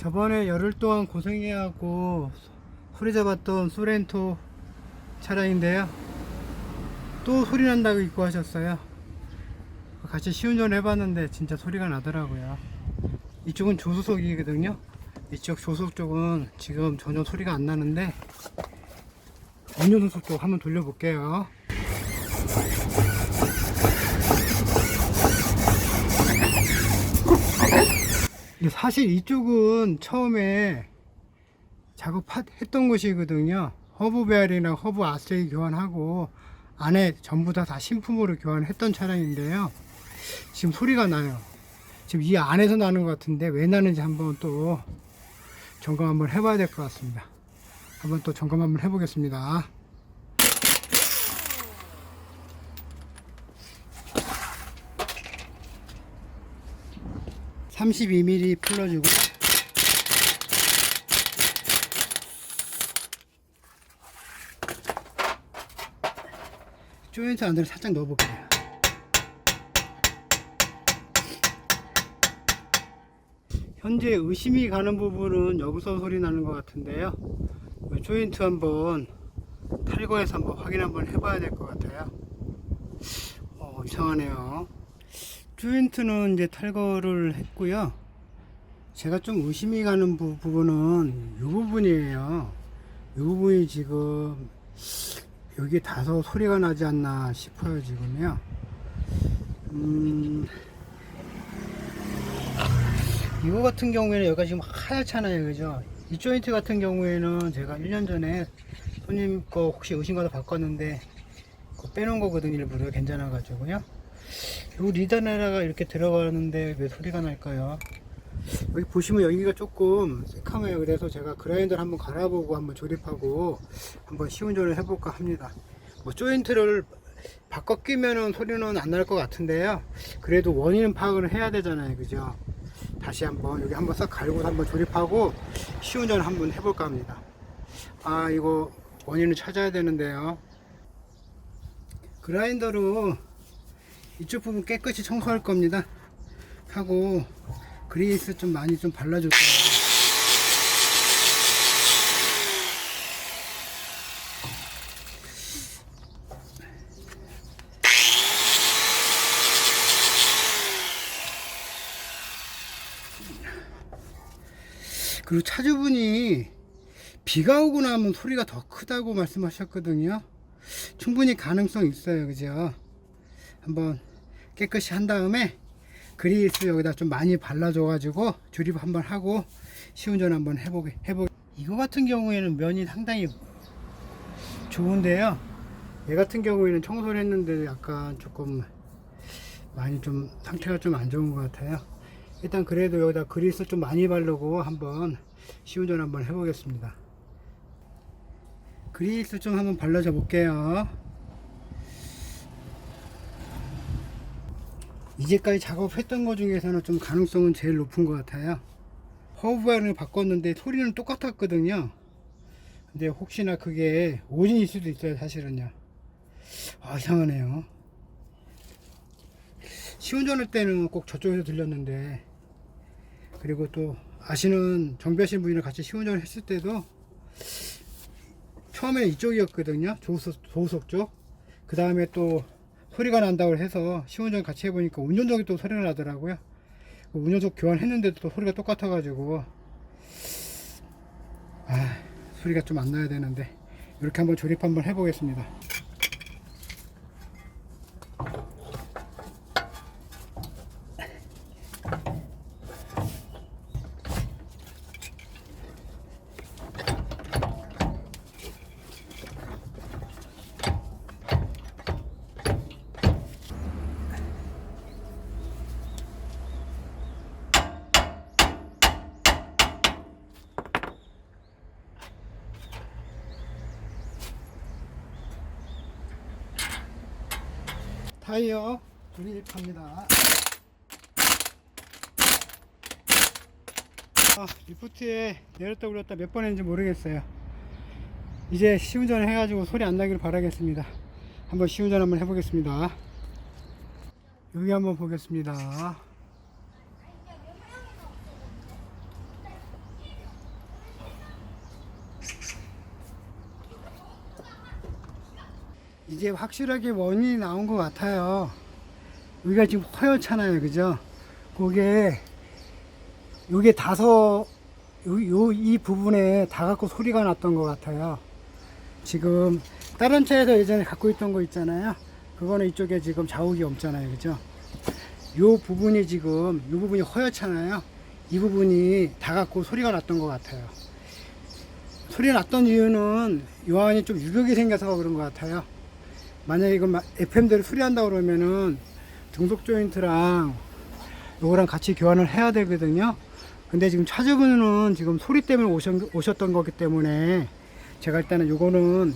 저번에 열흘 동안 고생해하고 소리 잡았던 소렌토 차량인데요. 또 소리 난다고 입고 하셨어요. 같이 시운전 해봤는데 진짜 소리가 나더라고요. 이쪽은 조수석이거든요. 이쪽 조수석 쪽은 지금 전혀 소리가 안 나는데 운전석 쪽 한번 돌려볼게요. 근데 사실 이쪽은 처음에 작업했던 곳이거든요. 허브 베어링이랑 허브 아스레이 교환하고 안에 전부 다 다 신품으로 교환했던 차량인데요. 지금 소리가 나요. 지금 이 안에서 나는 것 같은데 왜 나는지 한번 또 점검 한번 해봐야 될 것 같습니다. 한번 또 점검 한번 해보겠습니다. (32mm) 풀러주고 조인트 안으로 살짝 넣어볼게요 현재 의심이 가는 부분은 여기서 소리 나는 것 같은데요. 이 조인트 한번 탈거해서 한번 확인 한번 해봐야 될 것 같아요. 어, 이상하네요. 조인트는 이제 탈거를 했고요. 제가 좀 의심이 가는 부, 부분은 이 부분이에요. 이 부분이 지금 여기 다소 소리가 나지 않나 싶어요, 지금요. 음, 이거 같은 경우에는 여기가 지금 하얗잖아요 그죠 이 조인트 같은 경우에는 제가 1년 전에 손님 거 혹시 의심가서 바꿨는데 빼놓은 거거든요 일부러 괜찮아 가지고요 요 리더네라가 이렇게 들어가는데 왜 소리가 날까요? 여기 보시면 여기가 조금 새카매요. 그래서 제가 그라인더를 한번 갈아보고 한번 조립하고 한번 시운전을 해볼까 합니다. 뭐 조인트를 바꿔 끼면은 소리는 안 날 것 같은데요. 그래도 원인은 파악을 해야 되잖아요. 그죠? 다시 한번 여기 한번 싹 갈고 한번 조립하고 시운전을 한번 해볼까 합니다. 아 이거 원인을 찾아야 되는데요. 그라인더로 이쪽 부분 깨끗이 청소할 겁니다. 하고 그리스 좀 많이 좀 발라줄게요. 그리고 차주분이 비가 오고 나면 소리가 더 크다고 말씀하셨거든요. 충분히 가능성 있어요. 그죠? 한번 깨끗이 한 다음에 그리스 여기다 좀 많이 발라줘 가지고 조립 한번 하고 시운전 한번 해보게 해보. 이거 같은 경우에는 면이 상당히 좋은데요. 얘 같은 경우에는 청소를 했는데 약간 조금 많이 좀 상태가 좀 안 좋은 것 같아요. 일단 그래도 여기다 그리스 좀 많이 바르고 한번 시운전 한번 해보겠습니다. 그리스 좀 한번 발라줘 볼게요. 이제까지 작업했던 것 중에서는 좀 가능성은 제일 높은 것 같아요. 허브웨어를 바꿨는데 소리는 똑같았거든요. 근데 혹시나 그게 오진일 수도 있어요, 사실은요. 아, 이상하네요. 시운전할 때는 꼭 저쪽에서 들렸는데 그리고 또 아시는 정비하신 분이랑 같이 시운전을 했을 때도 처음에 이쪽이었거든요 조수석, 조수석 쪽그 다음에 또 소리가 난다고 해서 시운전 같이 해보니까 운전석이 또 소리가 나더라고요. 그 운전석 교환했는데도 또 소리가 똑같아 가지고. 아 소리가 좀 안 나야 되는데 이렇게 한번 조립 한번 해보겠습니다 타이어 조립합니다. 아, 리프트에 내렸다 올렸다 몇 번 했는지 모르겠어요. 이제 시운전 해가지고 소리 안 나기를 바라겠습니다. 한번 시운전 한번 해보겠습니다. 여기 한번 보겠습니다. 이제 확실하게 원인이 나온 것 같아요. 여기가 지금 허옇잖아요. 그죠? 그게, 요게 다소, 요, 요, 이 부분에 다 갖고 소리가 났던 것 같아요. 지금, 다른 차에서 예전에 갖고 있던 거 있잖아요. 그거는 이쪽에 지금 자욱이 없잖아요. 그죠? 요 부분이 지금, 요 부분이 허옇잖아요. 이 부분이 다 갖고 소리가 났던 것 같아요. 소리 났던 이유는 요 안이 좀 유격이 생겨서 그런 것 같아요. 만약에 이거 FM대로 수리한다 그러면은 등속 조인트랑 요거랑 같이 교환을 해야 되거든요. 근데 지금 차주분은 지금 소리 때문에 오셨, 오셨던 거기 때문에 제가 일단은 요거는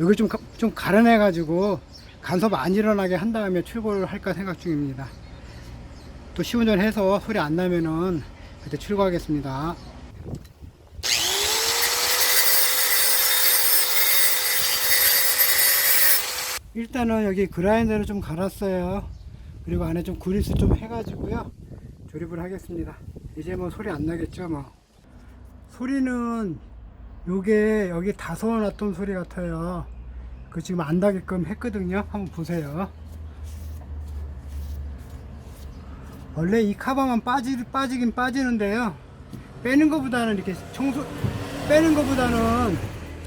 여기 좀, 가- 좀 가려내 가지고 간섭 안 일어나게 한 다음에 출고를 할까 생각 중입니다. 또 시운전해서 소리 안 나면은 그때 출고하겠습니다. 일단은 여기 그라인더를 좀 갈았어요. 그리고 안에 좀 그리스 좀 해가지고요. 조립을 하겠습니다. 이제 뭐 소리 안 나겠죠, 뭐. 소리는 요게 여기 다 서어놨던 소리 같아요. 그 지금 안 나게끔 했거든요. 한번 보세요. 원래 이 카바만 빠지, 빠지긴 빠지는데요. 빼는 것보다는 이렇게 청소, 빼는 것보다는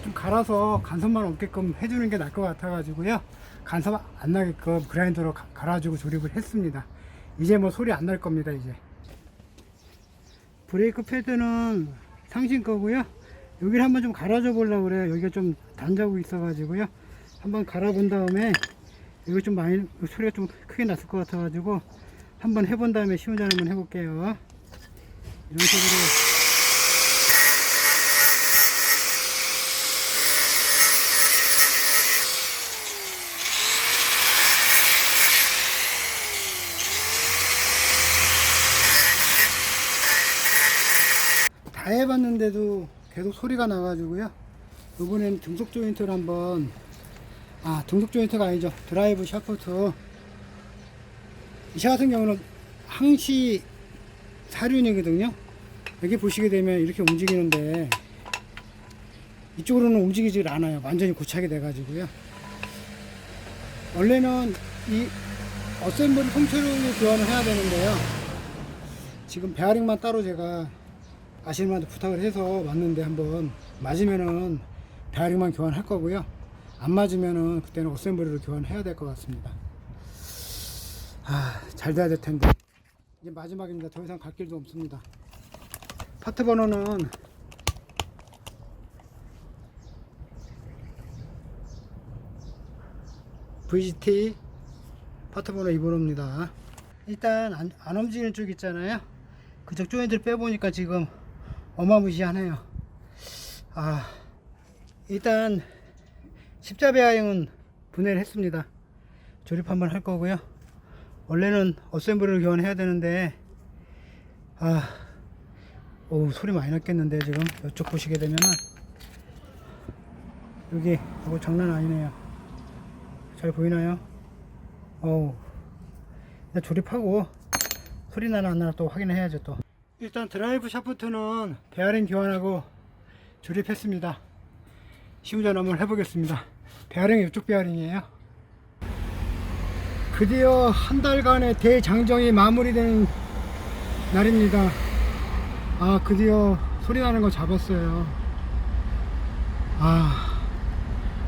좀 갈아서 간섭만 없게끔 해주는 게 나을 것 같아가지고요. 간섭 안 나게끔 그라인더로 가- 갈아주고 조립을 했습니다. 이제 뭐 소리 안 날 겁니다, 이제. 브레이크 패드는 상신 거고요. 여기를 한번 좀 갈아줘 보려고 그래요. 여기가 좀 단자국 있어가지고요. 한번 갈아본 다음에 이거 좀 많이 소리가 좀 크게 났을 것 같아가지고 한번 해본 다음에 시운전 한번 해볼게요. 이런 식으로 다 해봤는데도 계속 소리가 나가지고요. 이번엔 등속 조인트를 한번 아 등속 조인트가 아니죠 드라이브 샤프트 이 차 같은 경우는 항시 사륜이거든요. 여기 보시게 되면 이렇게 움직이는데 이쪽으로는 움직이질 않아요. 완전히 고착이 돼가지고요. 원래는 이 어셈블리 통째로 교환을 해야 되는데요. 지금 베어링만 따로 제가 아시는 분한테 부탁을 해서 왔는데 한번 맞으면은 베어링만 교환할 거고요. 안 맞으면은 그때는 어셈블리로 교환해야 될 것 같습니다. 아, 잘 돼야 될 텐데. 이제 마지막입니다. 더 이상 갈 길도 없습니다. 파트 번호는 VGT 파트 번호 2번호입니다. 일단 안, 안 움직이는 쪽 있잖아요. 그쪽 조인트를 빼보니까 지금 어마무시하네요. 아, 일단 십자 베어링은 분해를 했습니다. 조립 한번 할 거고요. 원래는 어셈블리를 교환해야 되는데 아, 오 소리 많이 났겠는데 지금 이쪽 보시게 되면은 여기 이거 장난 아니네요. 잘 보이나요? 어우 조립하고 소리 나나 안 나나 또 확인해야죠 또. 일단 드라이브 샤프트는 베어링 교환하고 조립했습니다. 시운전 한번 해보겠습니다. 베어링이 이쪽 베어링이에요. 드디어 한 달간의 대장정이 마무리되는 날입니다. 아, 드디어 소리 나는 거 잡았어요. 아,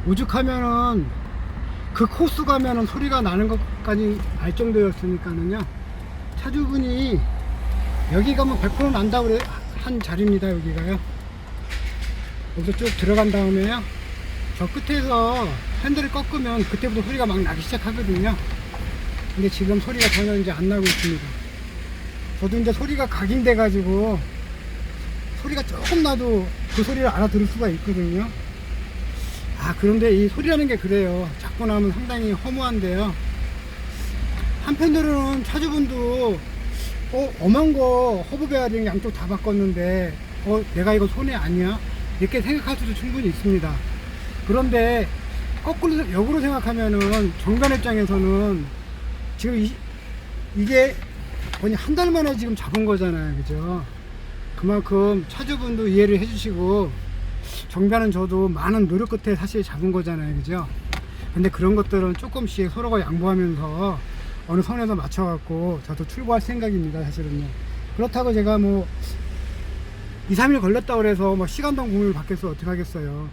오죽하면은 그 코스 가면은 소리가 나는 것까지 알 정도였으니까는요. 차주분이 여기 가면 100% 난다고 그래- 한 자리입니다, 여기가요. 여기서 쭉 들어간 다음에요. 저 끝에서 핸들을 꺾으면 그때부터 소리가 막 나기 시작하거든요. 근데 지금 소리가 전혀 이제 안 나고 있습니다. 저도 이제 소리가 각인돼 가지고 소리가 조금 나도 그 소리를 알아들을 수가 있거든요. 아 그런데 이 소리라는 게 그래요. 자꾸 나면 상당히 허무한데요. 한편으로는 차주분도 어 엄한 거 허브 베어링 양쪽 다 바꿨는데 어 내가 이거 손해 아니야? 이렇게 생각할 수도 충분히 있습니다. 그런데 거꾸로 역으로 생각하면은 정관 입장에서는 지금 이, 이게 거의 한 달 만에 지금 잡은 거잖아요. 그죠? 그만큼 차주분도 이해를 해주시고 정비하는 저도 많은 노력 끝에 사실 잡은 거잖아요. 그죠? 근데 그런 것들은 조금씩 서로가 양보하면서 어느 선에서 맞춰갖고 저도 출고할 생각입니다 사실은요. 그렇다고 제가 뭐 2, 3일 걸렸다고 그래서 뭐 시간당 공유를 받겠어 어떻게 하겠어요?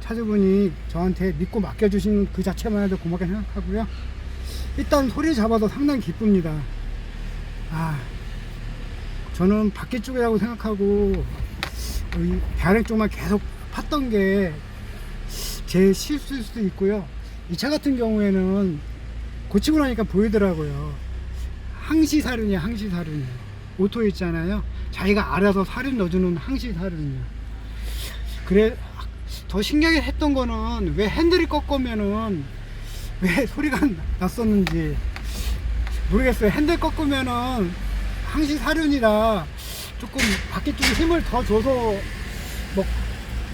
차주분이 저한테 믿고 맡겨주신 그 자체만 해도 고맙게 생각하고요. 일단 소리 잡아서 상당히 기쁩니다. 아 저는 밖에 쪽이라고 생각하고 이 배아래 쪽만 계속 팠던 게 제 실수일 수도 있고요. 이 차 같은 경우에는 고치고 나니까 보이더라고요. 항시 사륜이야, 항시 사륜이야. 오토 있잖아요. 자기가 알아서 사륜 넣어주는 항시 사륜이야. 그래, 더 신기하게 했던 거는 왜 핸들이 꺾으면은 왜 소리가 났었는지 모르겠어요. 핸들 꺾으면은 항시 사륜이라 조금 바퀴 쪽에 힘을 더 줘서 뭐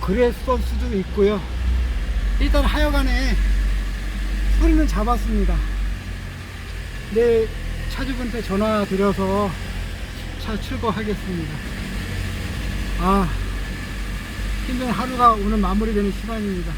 그랬을 수도 있고요. 일단 하여간에 소리는 잡았습니다. 내 차주분한테 전화 드려서 차 출고하겠습니다. 아, 힘든 하루가 오늘 마무리되는 시간입니다.